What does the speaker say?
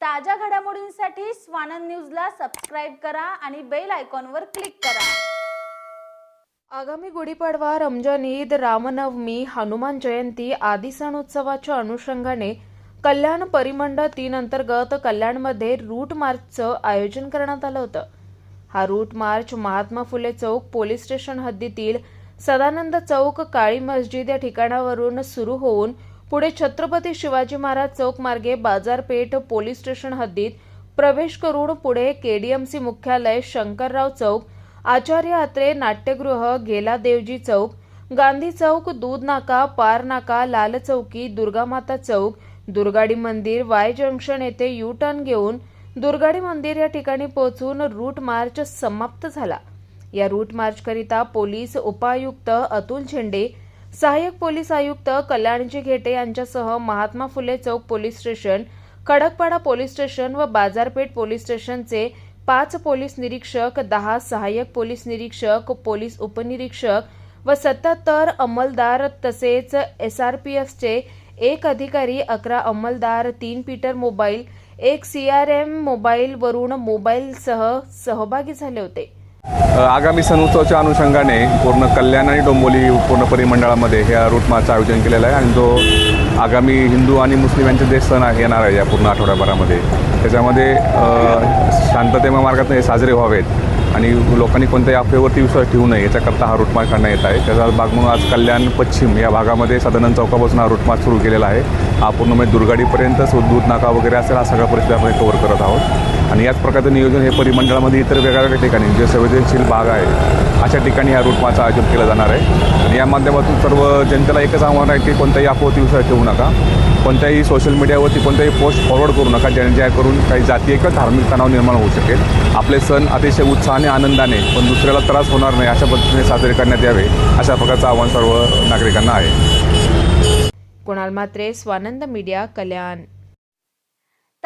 ताज्या घडामोडींसाठी स्वानंद न्यूजला सबस्क्राईब करा आणि बेल आयकॉनवर क्लिक करा. आगामी गुढीपाडवा रमजान ईद रामनवमी हनुमान जयंती आदी सण उत्सवाच्या अनुषंगाने कल्याण परिमंडळ तीन अंतर्गत कल्याणमध्ये रूट मार्चचं आयोजन करण्यात आलं होतं. हा रूट मार्च महात्मा फुले चौक पोलीस स्टेशन हद्दीतील सदानंद चौक काळी मस्जिद या ठिकाणावरून सुरू होऊन पुढे छत्रपती शिवाजी महाराज चौक मार्गे बाजारपेठ पोलीस स्टेशन हद्दीत प्रवेश करून पुढे केडीएमसी मुख्यालय शंकरराव चौक आचार्य अत्रे नाट्यगृह गेला देवजी चौक गांधी चौक दूध नाका पार नाका लाल चौकी दुर्गामाता चौक दुर्गाडी मंदिर वाय जंक्शन येथे यू टर्न घेऊन दुर्गाडी मंदिर या ठिकाणी पोहोचून रूट मार्च समाप्त झाला. या रूट मार्चकरिता पोलीस उपायुक्त अतुल झेंडे सहाय्यक पोलीस आयुक्त कल्याणजी घेटे यांच्यासह महात्मा फुले चौक police station Khadakpada police station व बाजारपेठ पोलीस स्टेशनचे पाच पोलीस निरीक्षक दहा सहाय्यक पोलीस निरीक्षक पोलीस उपनिरीक्षक व सत्याहत्तर अंमलदार तसेच एसआरपीएफचे एक अधिकारी अकरा अंमलदार तीन पीटर मोबाईल एक सीआरएम मोबाईल वरून मोबाईलसह सहभागी झाले होते. आगामी सण उत्सवाच्या अनुषंगाने पूर्ण कल्याण आणि डोंबोली पूर्ण परिमंडळामध्ये ह्या रूट मार्चचं आयोजन केलेलं आहे आणि जो आगामी हिंदू आणि मुस्लिम यांचे जे सण आहे येणार आहे या पूर्ण आठवड्याभरामध्ये. त्याच्यामध्ये शांततेमा मार्गात मार्गातून हे साजरे व्हावेत आणि लोकांनी कोणत्याही अफवेवरती विश्वास ठेवू नये याच्याकरता हा रुटमार्च काढण्यात येत आहे. त्याचा भाग म्हणून आज कल्याण पश्चिम या भागामध्ये सदानंद चौकापासून हा रुटमार्च सुरू केलेला आहे. हा पूर्ण म्हणजे दुर्गाडीपर्यंत दूध नाका वगैरे असेल हा सगळा परिस्थिती आपण कव्हर करत आहोत. आणि याच प्रकारचं नियोजन हे परिमंडळामध्ये इतर वेगवेगळ्या ठिकाणी जे संवेदनशील भाग आहे अशा ठिकाणी ह्या रूट मार्चचं आयोजन केलं जाणार आहे. आणि या माध्यमातून सर्व जनतेला एकच आव्हान आहे की कोणत्याही अफवावरती विषय ठेवू नका. कोणत्याही सोशल मीडियावरती कोणत्याही पोस्ट फॉरवर्ड करू नका ज्या ज्याकरून काही जातीय किंवा धार्मिक तणाव निर्माण होऊ शकेल. आपले सण अतिशय उत्साहाने आनंदाने पण दुसऱ्याला त्रास होणार नाही अशा पद्धतीने साजरे करण्यात यावे अशा प्रकारचं आव्हान सर्व नागरिकांना आहे. कुणाल मात्रे स्वानंद मीडिया कल्याण.